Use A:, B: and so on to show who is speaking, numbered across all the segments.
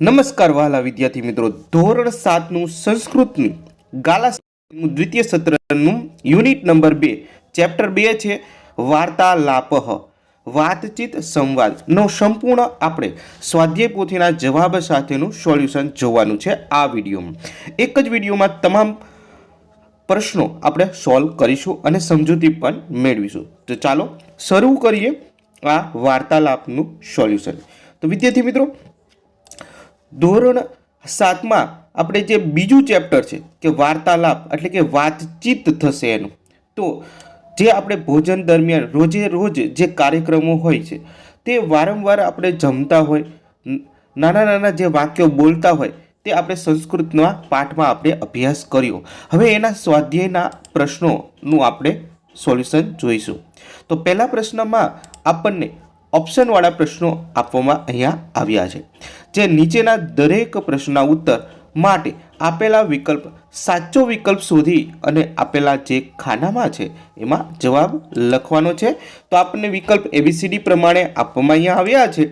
A: નમસ્કાર વહાલા વિદ્યાર્થી મિત્રો. ધોરણ સાતનું સંસ્કૃતની ગાલા દ્વિતીય સત્રનું યુનિટ નંબર બે, ચેપ્ટર બે છે, વાર્તાલાપ. વાતચીત સંવાદનો સંપૂર્ણ આપણે સ્વાધ્યાય પોથીના જવાબ સાથેનું સોલ્યુશન જોવાનું છે આ વિડીયોમાં એક જ વિડીયોમાં તમામ પ્રશ્નો આપણે સોલ્વ કરીશું અને સમજૂતી પણ મેળવીશું. તો ચાલો શરૂ કરીએ આ વાર્તાલાપનું સોલ્યુશન. તો વિદ્યાર્થી મિત્રો ધોરણ સાતમાં આપણે જે બીજું ચેપ્ટર છે, કે વાર્તાલાપ, એટલે કે વાતચીત થશે એનું. તો જે આપણે ભોજન દરમિયાન રોજે રોજ જે કાર્યક્રમો હોય છે, તે વારંવાર આપણે જમતા હોય નાના નાના જે વાક્યો બોલતા હોય, તે આપણે સંસ્કૃતના પાઠમાં આપણે અભ્યાસ કર્યો. હવે એના સ્વાધ્યાયના પ્રશ્નોનું આપણે સોલ્યુશન જોઈશું. તો પહેલા પ્રશ્નમાં આપણને ઓપ્શનવાળા પ્રશ્નો આપવામાં અહીંયા આવ્યા છે. જે નીચેના દરેક પ્રશ્નના ઉત્તર માટે આપેલા વિકલ્પ, સાચો વિકલ્પ શોધી અને આપેલા જે ખાનામાં છે એમાં જવાબ લખવાનો છે. તો આપણને વિકલ્પ એબીસીડી પ્રમાણે આપવામાં અહીંયા આવ્યા છે.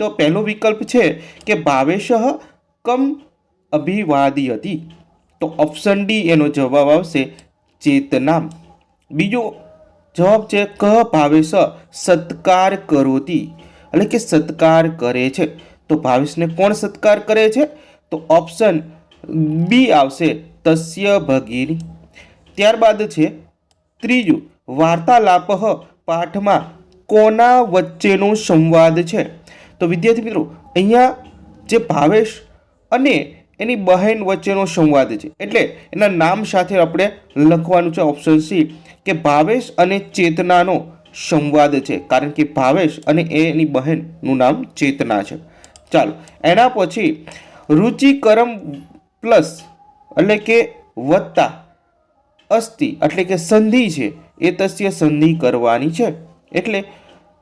A: તો પહેલો વિકલ્પ છે કે ભાવેશ કમ અભિવાદી હતી તો ઓપ્શન ડી એનો જવાબ આવશે ચેતનામ. બીજો જવાબ છે ક ભાવેશ સત્કાર કરોતી. એટલે કે સત્કાર કરે છે. તો ભાવેશને કોણ સત્કાર કરે છે? તો ઓપ્શન બી આવશે તસ્ય ભગીની. ત્યારબાદ છે ત્રીજું, વાર્તાલાપ પાઠમાં કોના વચ્ચેનો સંવાદ છે? તો વિદ્યાર્થી મિત્રો, અહીંયા જે ભાવેશ અને એની બહેન વચ્ચેનો સંવાદ છે. એટલે એના નામ સાથે આપણે લખવાનું છે ઓપ્શન સી કે ભાવેશ અને ચેતનાનો સંવાદ છે. કારણ કે ભાવેશ અને એની બહેનનું નામ ચેતના છે. ચાલો, એના પછી રુચિકરમ પ્લસ એટલે કે વત્તા અસ્થિ એટલે કે સંધિ છે. એ તસ્ય સંધિ કરવાની છે. એટલે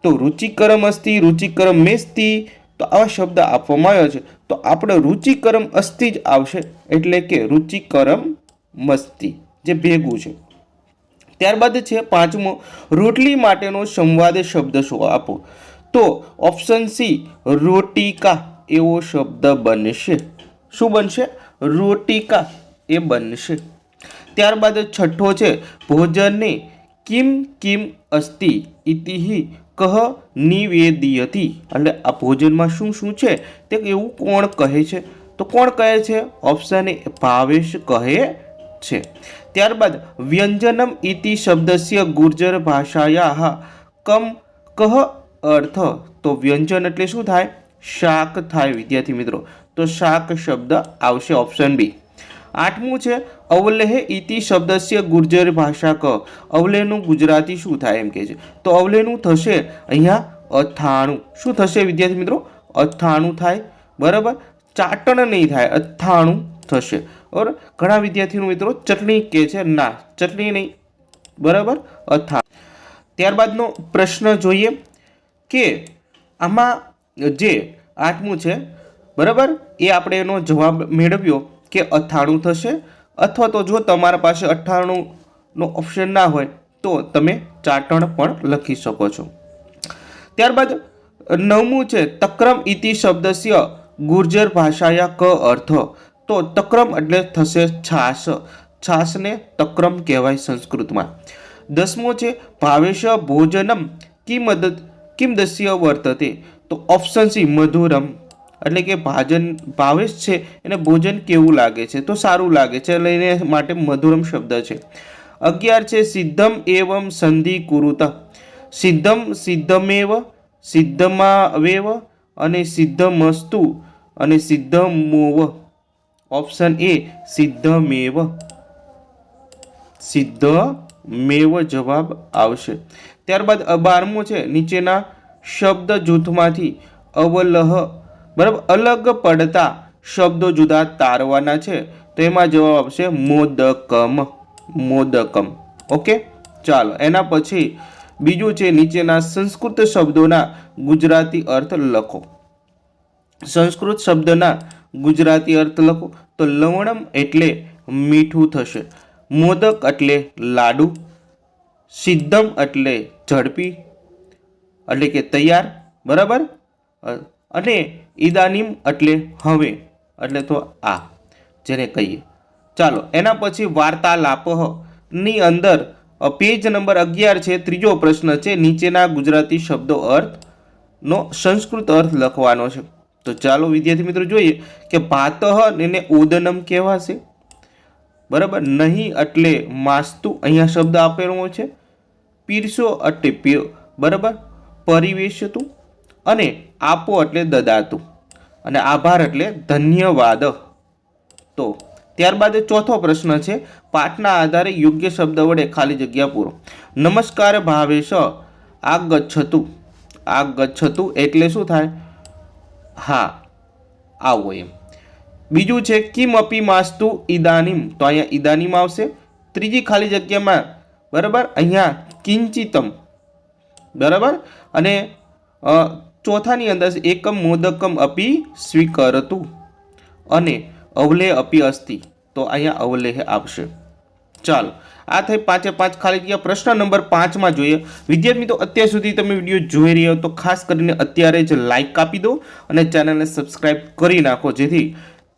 A: તો રુચિકરમ અસ્થિ, રુચિકરમ મેસ્તિ, તો આવા શબ્દ આપવામાં આવ્યો છે. તો આપણે રુચિકરમ અસ્થિ જ આવશે. એટલે કે રુચિકરમ મસ્તી, જે ભેગું છે. ત્યારબાદ છે પાંચમો, રોટલી માટેનો સંવાદ શબ્દ શું આપો? તો ઓપ્શન સી, રોટિકા, એવો શબ્દ બનશે. શું બનશે? રોટિકા એ બનશે. ત્યારબાદ છઠ્ઠો છે, ભોજનની કિમ કિમ અસ્તિ ઇતિહિ કહ નિવેદિયતી. એટલે આ ભોજનમાં શું શું છે? તે એવું કોણ કહે છે? તો કોણ કહે છે? ઓપ્શન એ ભાવેશ કહે છે. ત્યારબાદ વ્યંજનમ ઇતિ શબ્દસ્ય ગુર્જર ભાષાયા કમ કહ અર્થ? તો વ્યંજન એટલે શું થાય? શાક થાય, વિદ્યાર્થી મિત્રો. તો શાક શબ્દ આવશે ઓપ્શન બી આઠમું છે, અવલેહ ઇતિ શબ્દસ્ય ગુર્જર ભાષા ક અવલેહનું ગુજરાતી શું થાય એમ કે છે? તો અવલેહનું થશે અહીંયા અથાણું. શું થશે વિદ્યાર્થી મિત્રો? અથાણું થાય. બરાબર? ચાટણ નહીં થાય, અથાણું થશે. ઓર ઘણા વિદ્યાર્થીઓ મિત્રો ચટણી કે છે ના, ચટણી નહીં. બરાબર? અથા. ત્યારબાદનો પ્રશ્ન જોઈએ કે આમાં જે આઠમું છે, બરાબર? એ આપણે એનો જવાબ મેળવ્યો કે અથાણું થશે. અથવા તો જો તમારા પાસે અઠ્ઠાણુંનો ઓપ્શન ના હોય, તો તમે ચાટણ પણ લખી શકો છો. ત્યારબાદ નવમું છે, તક્રમ ઇતિ શબ્દસ્ય ગુર્જર ભાષાયા ક અર્થ. તો તક્રમ એટલે થશે છાસ. છાસને તક્રમ કહેવાય સંસ્કૃતમાં. દસમો છે, ભાવેશ ભોજનમ કિમદ કિમદસ્ય વર્તતે? તો ઓપ્શન સી, મધુરમ. એટલે કે ભાજન, ભાવેશ છે, એને ભોજન કેવું લાગે છે? તો સારું લાગે છે, એટલે એને માટે મધુરમ શબ્દ છે. અગિયાર છે, સિદ્ધમ એવમ સંધિ કુરુત. સિદ્ધમ સિદ્ધમેવ, સિદ્ધમાવેવ અને સિદ્ધમસ્તુ અને સિદ્ધમોવ. Option A સિદ્ધમેવ. સિદ્ધમેવ જવાબ આવશે. ત્યારબાદ બારમું છે, નીચેના શબ્દ જૂથમાંથી અવલહ. બરાબર? અલગ પડતા શબ્દો જુદા તારવાના છે. તો એમાં જવાબ આવશે મોદકમ. મોદકમ. ઓકે? ચાલો, એના પછી બીજું છે, નીચેના સંસ્કૃત શબ્દોના ગુજરાતી અર્થ લખો. સંસ્કૃત શબ્દના ગુજરાતી અર્થ લખો તો લવણમ એટલે મીઠું થશે. મોદક એટલે લાડુ, સિદ્ધમ એટલે ઝડપી, એટલે કે તૈયાર, બરાબર? અને ઈદાનીમ એટલે હવે, એટલે તો આ, જેને કહીએ. ચાલો, એના પછી વાર્તાલાપની અંદર પેજ નંબર અગિયાર છે, ત્રીજો પ્રશ્ન છે, નીચેના ગુજરાતી શબ્દો અર્થનો સંસ્કૃત અર્થ લખવાનો છે. તો ચાલો વિદ્યાર્થી મિત્રો જોઈએ કે ભાતઃ એને ઓદનમ કહેવાશે. બરાબર? નહીં એટલે માસ્તુ અહીંયા શબ્દ આપેલો છે. પીરસો એટલે પીરો બરાબર? પરિવેશતું અને આપો એટલે દદાતું. અને આભાર એટલે ધન્યવાદ. તો ત્યારબાદ ચોથો પ્રશ્ન છે. પાઠના આધારે યોગ્ય શબ્દ વડે ખાલી જગ્યા પૂરો. નમસ્કાર ભાવેશ. આ ગચ્છતું આ ગચ્છતું એટલે શું થાય? હા, આવો એમ. બીજું છે, કિમ અપી માસ્તુ ઈદાનીમ. તો અહીંયા ઈદાનીમ આવશે. ત્રીજી ખાલી જગ્યામાં, બરાબર? અહીંયા કિંચિતમ. બરાબર? અને ચોથાની અંદર એકમ મોદકમ અપી સ્વીકરતું. અને અવલે અપી અસ્તિ. તો અહીંયા અવલેહ આવશે. ચાલો આ થઈ પાંચે પાંચ ખાલી જગ્યા પ્રશ્ન નંબર પાંચમાં જોઈએ. વિદ્યાર્થી મિત્રો, અત્યાર સુધી તમે વીડિયો જોઈ રહ્યા તો ખાસ કરીને અત્યારે જ લાઇક આપી દો અને ચેનલને સબસ્ક્રાઈબ કરી નાખો જેથી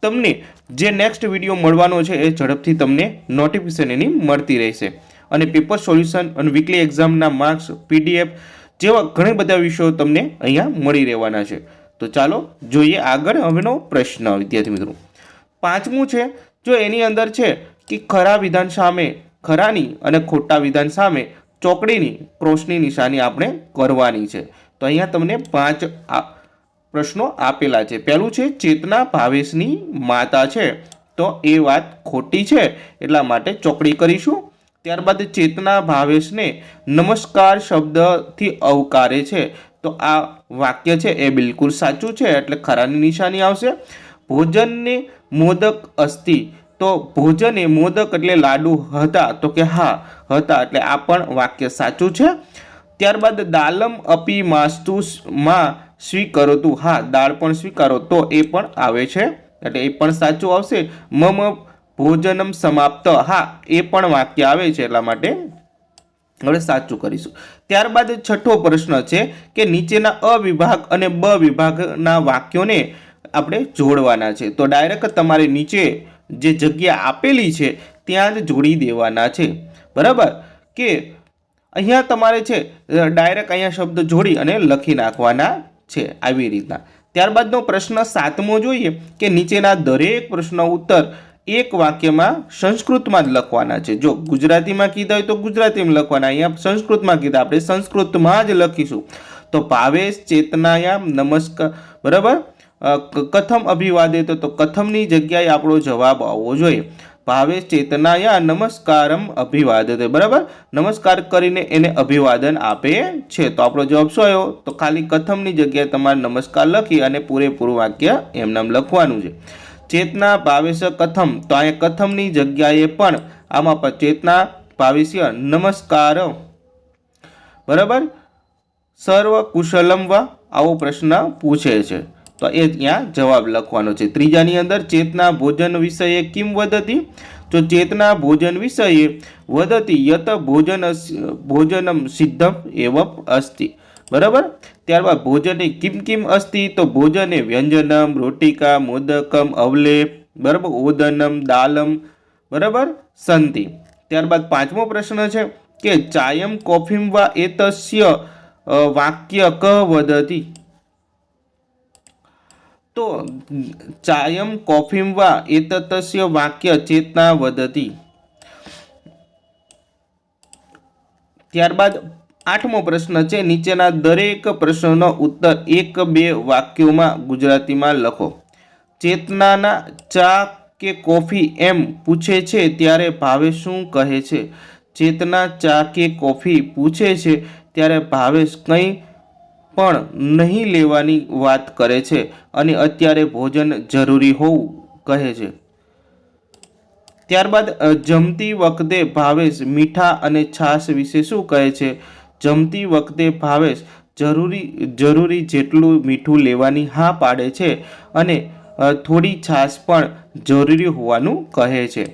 A: તમને જે નેક્સ્ટ વીડિયો મળવાનો છે એ ઝડપથી તમને નોટિફિકેશન એની મળતી રહેશે. અને પેપર સોલ્યુશન અને વીકલી એક્ઝામના માર્ક્સ પીડીએફ જેવા ઘણા બધા વિષયો તમને અહીંયા મળી રહેવાના છે. તો ચાલો જોઈએ આગળ હવેનો પ્રશ્ન, વિદ્યાર્થી મિત્રો. પાંચમું છે, જો એની અંદર છે કે ખરા વિધાન સામે ખરાની અને ખોટા વિધાન સામે ચોકડીની ક્રોસની નિશાની આપણે કરવાની છે. તો અહીંયા તમને પાંચ પ્રશ્નો આપેલા છે. પહેલું છે, ચેતના ભાવેશની માતા છે. તો એ વાત ખોટી છે, એટલા માટે ચોકડી કરીશું. ત્યારબાદ ચેતના ભાવેશને નમસ્કાર શબ્દથી અવકારે છે. તો આ વાક્ય છે, એ બિલકુલ સાચું છે, એટલે ખરાની નિશાની આવશે. ભોજનને મોદક અસ્તિ તો ભોજન એ મોદક એટલે લાડુ હતા. તો કે હા, હતા એટલે આ પણ વાક્ય સાચું છે. ત્યારબાદ દાલમ અપી માસ્તુ માં સ્વીકરોતું. હા, દાળ પણ સ્વીકારો. તો એ પણ આવે છે. એટલે એ પણ સાચું આવશે. મમ ભોજનમ સમાપ્ત. હા, એ પણ વાક્ય આવે છે એટલા માટે હવે સાચું કરીશું. ત્યારબાદ છઠ્ઠો પ્રશ્ન છે કે નીચેના અ વિભાગ અને બ વિભાગના વાક્યોને આપણે જોડવાના છે. તો ડાયરેક્ટ તમારે નીચે જે જગ્યા આપેલી છે, ત્યાં જ જોડી દેવાના છે. બરાબર? કે અહીંયા તમારે છે ડાયરેક્ટ અહીંયા શબ્દ જોડી અને લખી નાખવાના છે આવી રીતના. ત્યારબાદનો પ્રશ્ન સાતમો જોઈએ કે નીચેના દરેક પ્રશ્ન ઉત્તર એક વાક્યમાં સંસ્કૃતમાં જ લખવાના છે. જો ગુજરાતીમાં કીધા હોય તો ગુજરાતીમાં લખવાના. અહીંયા સંસ્કૃતમાં કીધા. આપણે સંસ્કૃતમાં જ લખીશું. તો ભાવેશ ચેતનાયામ નમસ્કાર. બરાબર? કથમ અભિવાદિત તો કથમની જગ્યાએ આપણો જવાબ આવવો જોઈએ. ભાવેશ ચેતનાયા નમસ્કારમ અભિવાદતે, બરાબર? નમસ્કાર કરીને એને અભિવાદન આપે છે. તો આપણો જવાબ શું આવ્યો? તો ખાલી કથમની જગ્યાએ તમારે નમસ્કાર લખી અને પૂરેપૂરું વાક્ય એમનામ લખવાનું છે. ચેતના ભાવેશ કથમ, તો અહીંયા કથમની જગ્યાએ પણ આમાં પણ ચેતના ભાવેશ્ય નમસ્કાર. બરાબર? સર્વ કુશલમ વા આવો પ્રશ્ન પૂછે છે. તો એ ત્યાં જવાબ લખવાનો છે. ત્રીજાની અંદર ચેતના ભોજન વિષયે કિમ વદતી? તો ચેતના ભોજન વિષયે વદતી યત ભોજન ભોજનમ સિદ્ધમ એવમ અસ્તિ. બરાબર? ત્યારબાદ ભોજને કિમ કિમ અસ્તિ? તો ભોજને વ્યંજનમ, રોટિકા, મોદકમ, અવલેપ, બરાબર? ઓદનમ, દાલમ, બરાબર? સંતિ ત્યારબાદ પાંચમો પ્રશ્ન છે કે ચાયમ કોફીમ વા એતસ્ય વાક્ય ક વદતી? તો ચાયમ કોફીમ વા એતતસ્ય વાક્ય ચેતના વધતી ત્યારબાદ આઠમો પ્રશ્ન છે, નીચેના દરેક પ્રશ્નનો ઉત્તર એક બે વાક્યોમાં ગુજરાતીમાં લખો. ચેતનાના ચા કે કોફી એમ પૂછે છે ત્યારે ભાવેશ શું કહે છે? ચેતના ચા કે કોફી પૂછે છે ત્યારે ભાવેશ કંઈ પણ નહીં લેવાની વાત કરે છે અને અત્યારે ભોજન જરૂરી હોવું કહે છે. ત્યારબાદ જમતી વખતે ભાવેશ મીઠા અને છાશ વિશે શું કહે છે? જમતી વખતે ભાવેશ જરૂરી જરૂરી જેટલું મીઠું લેવાની હા પાડે છે અને થોડી છાશ પણ જરૂરી હોવાનું કહે છે.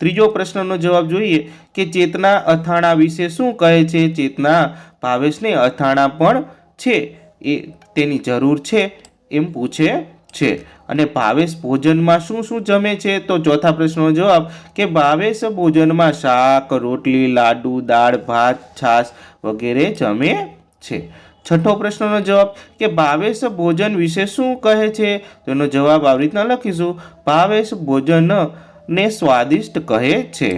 A: ત્રીજો પ્રશ્નનો જવાબ જોઈએ કે ચેતના અથાણા વિશે શું કહે છે? ચેતના ભાવેશને અથાણા પણ છે, એ તેની જરૂર છે એમ પૂછે છે. અને ભાવેશ ભોજનમાં શું શું જમે છે? તો ચોથા પ્રશ્નનો જવાબ કે ભાવેશ ભોજનમાં શાક, રોટલી, લાડુ, દાળ, ભાત, છાશ વગેરે જમે છે. છઠ્ઠો પ્રશ્નનો જવાબ કે ભાવેશ ભોજન વિશે શું કહે છે? તેનો જવાબ આવી રીતના લખીશું. ભાવેશ ભોજનને સ્વાદિષ્ટ કહે છે.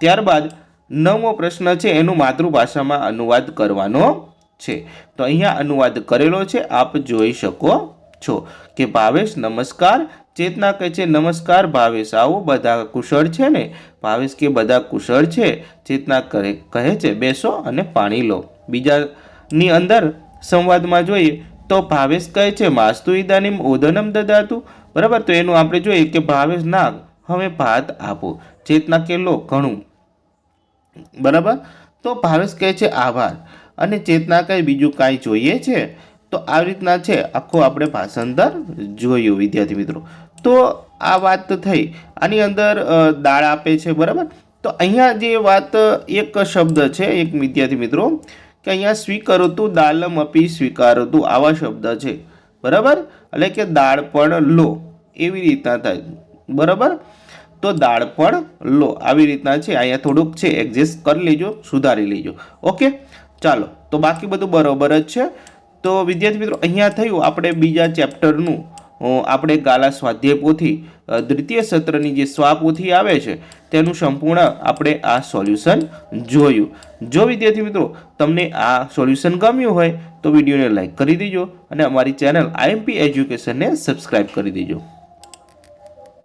A: ત્યારબાદ નવમો પ્રશ્ન છે, એનું માતૃભાષામાં અનુવાદ કરવાનો છે. તો અહીંયા અનુવાદ કરેલો છે, આપ જોઈ શકો છો કે ભાવેશ નમસ્કાર, ચેતના કહે છે, નમસ્કાર ભાવેશ, આવો, બધા કુશળ છે ને? ભાવેશ કે, બધા કુશળ છે? ચેતના કહે કહે છે, બેસો અને પાણી લો. બીજાની અંદર સંવાદમાં જોઈએ તો ભાવેશ કહે છે, માસ્તુ ઇદાનીમ ઓદનમ દદાતું. બરાબર? તો એનું આપણે જોઈએ કે ભાવેશ, ના, હવે ભાત આપો. ચેતના કે, લો, ઘણું. બરાબર? તો ભાવેશ કહે છે, આભાર. અને ચેતના કંઈ બીજું કાંઈ જોઈએ છે? તો આવી રીતના છે. આખું આપણે ભાષાંતર જોયું, વિદ્યાર્થી મિત્રો. તો આ વાત થઈ. આની અંદર દાળ આપે છે, બરાબર? તો અહીંયા જે વાત, એક શબ્દ છે, એક વિદ્યાર્થી મિત્રો, કે અહીંયા સ્વીકારતું દાલમ અપી સ્વીકારતું, આવા શબ્દ છે. બરાબર? એટલે કે દાળ પણ લો. એવી રીતના થાય. બરાબર? તો દાળ પણ લો. આવી રીતના છે. અહીંયા થોડુંક છે. એડજસ્ટ કરી લેજો, સુધારી લેજો. ઓકે? ચાલો, તો બાકી બધું બરોબર જ છે. તો વિદ્યાર્થી મિત્રો, અહીંયા થયું આપણે બીજા ચેપ્ટરનું આપણે ગાલા સ્વાધ્યાય પોથી દ્વિતીય સત્રની જે સ્વાપોથી આવે છે, તેનું સંપૂર્ણ આપણે આ સોલ્યુશન જોયું. જો વિદ્યાર્થી મિત્રો, તમને આ સોલ્યુશન ગમ્યું હોય, તો વિડીયોને લાઇક કરી દેજો અને અમારી ચેનલ આઈએમપી એજ્યુકેશનને સબસ્ક્રાઈબ કરી દેજો.